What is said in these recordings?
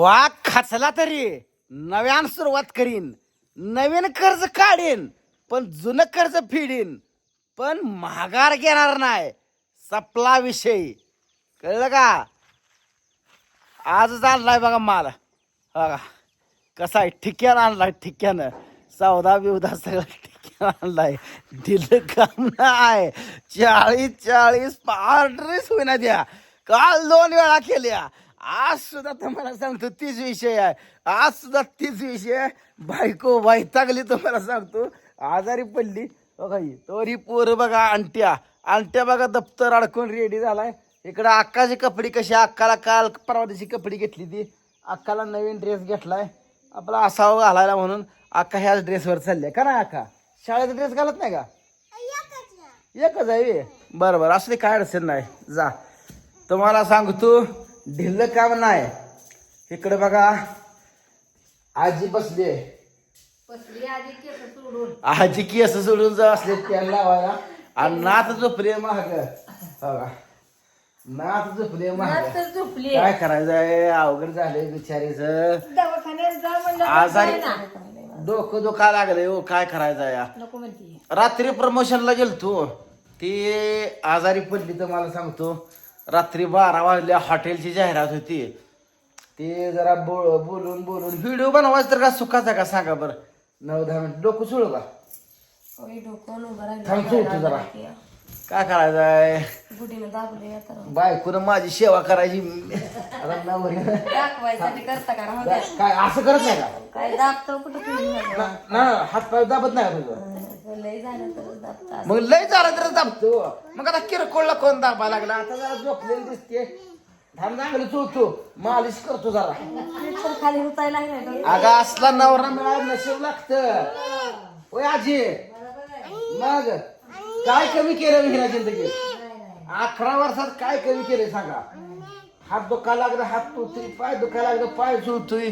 वाघ खचला तरी नव्यान सुरुवात करीन. नवीन कर्ज काढीन पण जुनं कर्ज फिडीन. पण महागार घेणार नाही सपला विषयी. कळलं का? आजच आणलाय बघा माल. बघा कसा आहे? ठिक्यानं आणलाय ठिक्यानं. चौदा बिवदा सगळं ठिक्यानं आणलाय. दिलं काम नाही. चाळीस चाळीस ऑर्डरच होईना द्या काल दोन वेळा केल्या. आज सुद्धा तुम्हाला सांगतो तीच विषय आहे. आज सुद्धा तीच विषय आहे. बायको वैतागली तुम्हाला सांगतो. आजारी पडली. हो बघा तोरी पोर बघा अंट्या अंट्या बघा दप्तर अडकून रेडी झालाय. इकडं अक्काची कपडे कशी अक्काला काल परवा दिवशी कपडे घेतली ती. अक्काला नवीन ड्रेस घेतलाय. आपला असावं घालायला म्हणून अक्का ह्याच ड्रेसवर चालल्या. का ना अक्का? शाळेचा ड्रेस घालत नाही का? एकच आहे. बरं बरं. असं काय अडचण नाही. जा. तुम्हाला सांगतो ढिल्ल काम नाही इकडे बघा. आजी बसली आजी केस सोडून. जा असले तेल लावायला. आणि नाथ झोपले महाग बघा. नाथ झोपले महाग काय करायचं आहे? अवघड झालंय बिचारीच. जा आजारी डोकं दुखा लागलंय हो. काय करायचं या रात्री प्रमोशनला गेलतो. ती आजारी पडली तर मला सांगतो. रात्री बारा वाजल्या हॉटेलची जाहिरात होती. ते जरा बोल बोलून बोलून व्हिडिओ बनवायचं तर का सुखाचा का सांगा बरं. नऊ दहा मिनिट. डोकं सोडू का? थांब सोडतो जरा. काय करायचं आहे? गुडीनं दाबले आता. बायकोनं माझी सेवा करायची. आता नवरी दाखवायसाठी करता का? राहू द्या. काय असं करत नाही का? काय दाबतो कुठं? तुम्ही ना ना, हात पाय दाबत नाही का तुझं? लय झालं दाबता मग लय झालं तर दाबतो. मग आता किरकोळला कोण दाबा लागला? आता जरा झोपलेली दिसते. चांगलं चोळतो मालिश करतो जरा. तर खाली उतायला लागलाय अगं असला नवरा मिळायला नशीब लागत. ओय आजी? मग काय कमी केलं मी हिरा जिंदगी अकरा वर्षात काय कमी केले सांगा? हात दुखा लागलं हात चुळतोय पाय दुखा लागलं पाय चुळतोय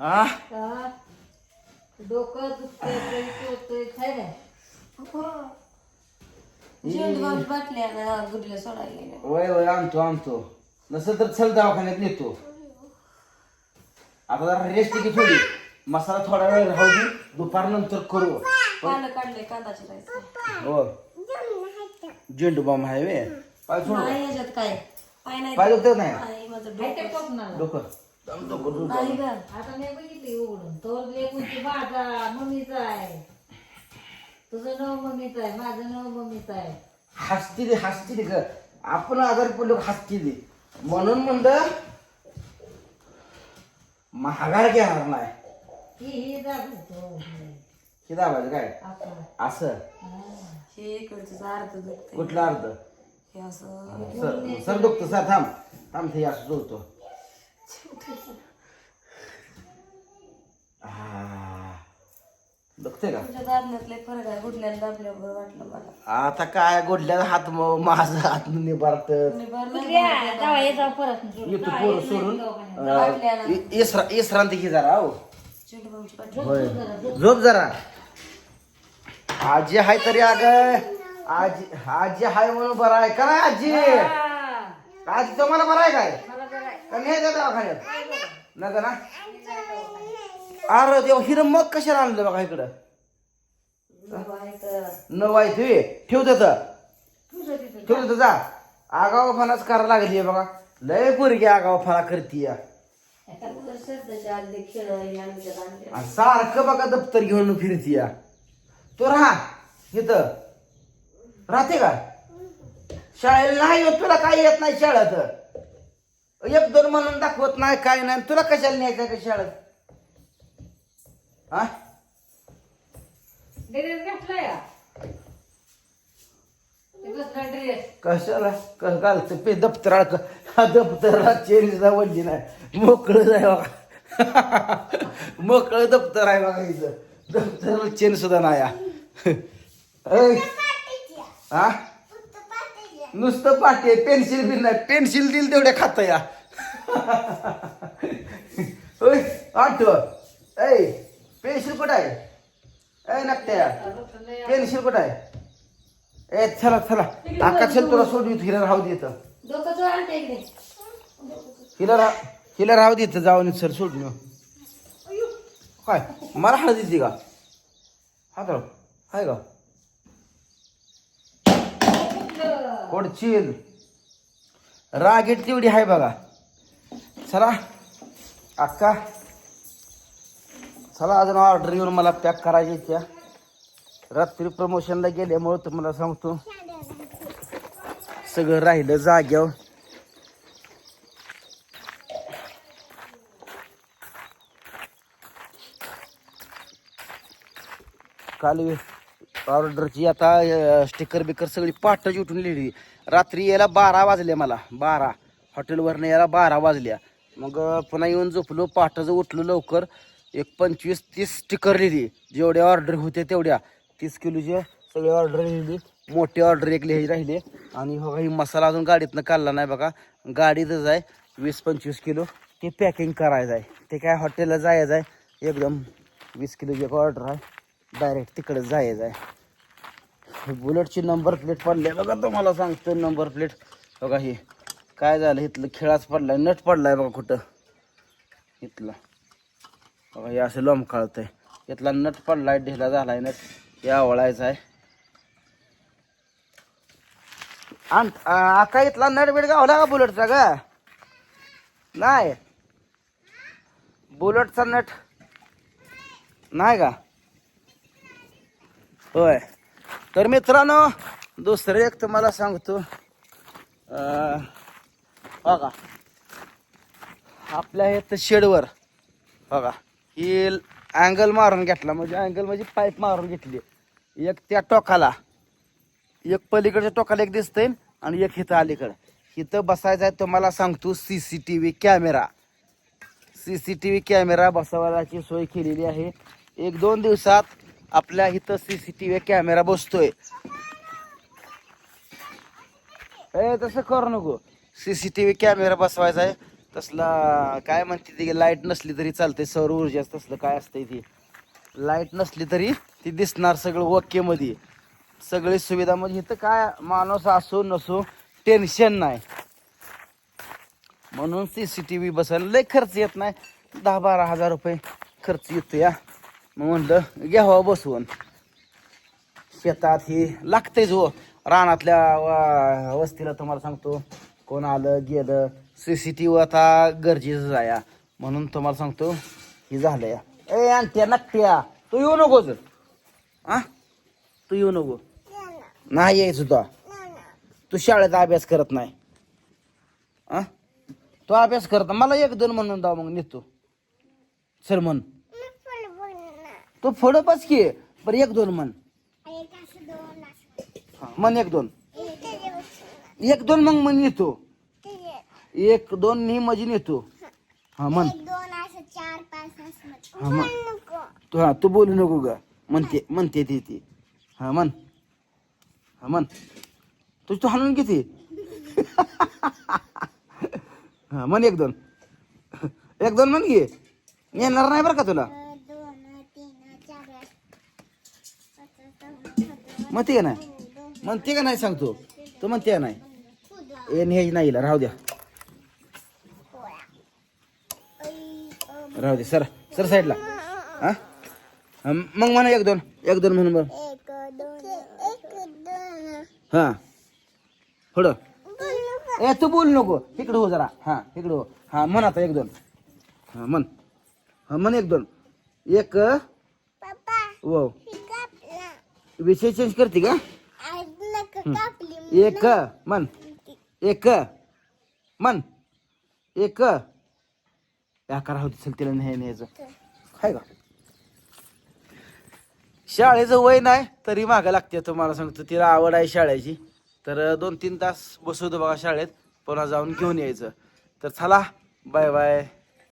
आ? का? डोकं दुखतंय तरी चोळतोय, काय नाही बाटल्या ना गुडीला सोडायला गेल्या. वय वय आणतो आणतो. नसेल तर चल दवाखान्यात नेतो. आता जरा रेस्ट घे थोडी. मसाला थोडा वेळ राहू दे. दुपारनंतर करू. पानं काढले कांदा चिरायचं हो झेंडू बॉम्ब आहे वे पाय सोड नाही याच्यात काय? पाय नाही पाय दुखत नाही? नाही, माझं डोकं. डोकं. डोकं. नाही गं. आता नाही बघितली उघडून. तो लेकूची माझा मम्मीचा आहे. तुझं नाव मम्मीचं आहे माझं नाव मम्मीचं आहे. हसती दे हसती दे ग. आपण आजारी पडलो का हसती दे. म्हणून म्हणलं महागार घेणार नाही ही ही हे दाबायचं काय? आपण असं. हे. इकडचं अर्ध दुखतंय. कुठला अर्थ हे असं. सर सर दुखतो सर थांब. थांब ते असं जोडतो. दुखते का? तुझ्या दाबण्यातले फरक आहे. गुडल्याला दाबल्यावर वाटलं मला. आता काय गोडल्या हात म- माझा हात निभारत जावा ये जाऊ परत येतो पोरं सोडून अं, इ- इसरा- विश्रांती घे जरा हो. होय. झोप. जरा. आजी हाय तरी अग आजी आजी हाय म्हणून बरं आहे का नाही आजी? आजी तुम्हाला बरं आहे काय? का नाही का दवाखान्यात नका ना अरे देव हिरं मग कशाला आणलं बघा इकडं? न वाईट हे ठेव देत. ठेव देत जा. आगावपणाच करायला लागली बघा. लय पोरगी करतीय आमच्यात आणले. आणि सारखं बघा दप्तर घेऊन फिरती या. तो राहा. इथं. राहते का? शाळेला नाही येत तुला काय येत नाही शाळेत. एक दोन म्हणून दाखवत नाही काय नाही. तुला कशाला न्यायचं का शाळेत? हा? ड्रेस घातला या कसला ड्रेस कशाला? क- घालतं. पे दप्तर अडक हा दप्तरला चेन वडली नाही. मोकळं जाय बघा. मोकळं दप्तर आहे बघा इथं. दप्तरला चेन सुद्धा नाही हा. नुसतं पाटे पेन्सिल बिल नाही. पेन्सिल दिल तेवढ्या खात या. आठव. ऐ पेन्सिल कुठं आहे? ऐ नकट्या. पेन्सिल कुठं आहे? ए चला चला. आका चल तुला सोडू हिला राहू देत हिला राह हिला राहू देत जाऊन सर सोडून. येऊ. काय? मला हळद देते का? हा तर हाय का? कोडचील. रागेट तेवढी आहे बघा. चला अक्का. चला अजून ऑर्डर येऊन मला पॅक करायची त्या रात्री प्रमोशनला गेल्यामुळं तुम्हाला सांगतो. सगळं राहिलं जाग्यावर. काल ऑर्डरची आता स्टिकर बिकर सगळी पाठच उठून लिहिली. रात्री यायला बारा वाजले मला बारा. हॉटेलवरनं यायला बारा वाजल्या. मग पुन्हा येऊन झोपलो पहाटाचं उठलो लवकर. एक पंचवीस तीस स्टिकर लिहिली. जेवढ्या ऑर्डर होते तेवढ्या. तीस किलोचे सगळे ऑर्डर लिहिली. मोठी ऑर्डर एक लिहायची राहिली. आणि हो ही मसाला अजून गाडीतनं काढला नाही बघा. गाडीतच आहे. वीस पंचवीस किलो. ते पॅकिंग करायचं आहे. ते काय हॉटेलला जायचं आहे. एकदम वीस किलोची एक ऑर्डर आहे. डायरेक्ट तिकडे जायचं आहे बुलेटची नंबर प्लेट पडली. बघा तुम्हाला सांगतो नंबर प्लेट. बघा हे काय झालं? इथलं खेळाच पडलाय. नट पडलाय बघा कुठं? इथला. बघा हे असं लोंबकाळत आहे इथला नट पडलाय ढिला झालाय नट. या आवळायचा आहे. आण आका इथला नट बीट गावला का बुलेटचा का नाही. बुलेटचा नट. नाही का? होय. तर मित्रांनो दुसरं एक तुम्हाला सांगतो. बघा. आपल्या इथं शेडवर बघा. ही अँगल मारून घेतला म्हणजे अँगल म्हणजे पाईप मारून घेतली. एक त्या टोकाला एक पलीकडच्या टोकाला एक दिसतंय आणि एक इथं अलीकडं. इथं बसायचं आहे तुम्हाला सांगतो C C T V camera C C T V camera बसवायची सोय केलेली आहे. एक दोन दिवसात आपल्या इथं C C T V camera बसतोय. ए तसं करू नको. C C T V camera बसवायचा आहे. तसला काय म्हणते ती लाइट नसली तरी चालते सौर ऊर्जा तसलं काय असतंय ती. लाइट नसली तरी ती दिसणार सगळं ओके मध्ये सगळी सुविधा म्हणजे इथं काय माणूस असो नसो टेन्शन नाही. म्हणून सी सी टी व्ही बसायला लय खर्च येत नाही. दहा बारा हजार रुपये खर्च येतो या मग म्हणलं घ्यावा हो बसवून शेतात ही लागतेच हो रानातल्या वा- वस्तीला तुम्हाला सांगतो कोण आलं गेलं सी सी टी व्ही आता गरजेचं आहे म्हणून तुम्हाला सांगतो हे झालं या. ए आणत्या नकट्या तू येऊ नको जर आ? तू येऊ नको. नाही यायच तुझा. तू शाळेत अभ्यास करत नाही. आ? तू अभ्यास करत मला एक दोन म्हणून दाव मग नेतो. सर म्हण. तू पुढं बस की बरं एक दोन म्हण. हा, म्हण एक दोन. एक दोन मग म्हण येतो. एक. दोन नि म्हणजे नेतो हा. म्हण. हा म्हण. तू हा तू बोलू नको ग. म्हणते म्हणते ती ती. हा म्हण. हा म्हण. तू तू हाणून किती हा म्हण एक दोन. एक दोन म्हण घे येणार नाही बरं का तुला? म्हणते का नाही? म्हणते का नाही सांगतो. तू म्हणते का नाही? ए हे नाही राहू द्या. राहू दे सर सर साईडला. हा? मग म्हणा एक दोन एक दोन म्हणून बरं. हा. पुढं. ए तू बोल नको. इकडं हो जरा. हा इकडं हो. हा म्हण आता एक दोन. हा म्हण. हा म्हण एक दोन. एक वो. विषय चेंज करते का? एक म्हण एक म्हण एक. या करा होती चल तिला नाही न्यायचं काय का शाळेचं वय नाही तरी मागं लागते तुम्हाला सांगतो तिला आवड आहे शाळेची. तर दोन तीन तास बसवतो बघा शाळेत पुन्हा जाऊन घेऊन यायचं. तर चला बाय बाय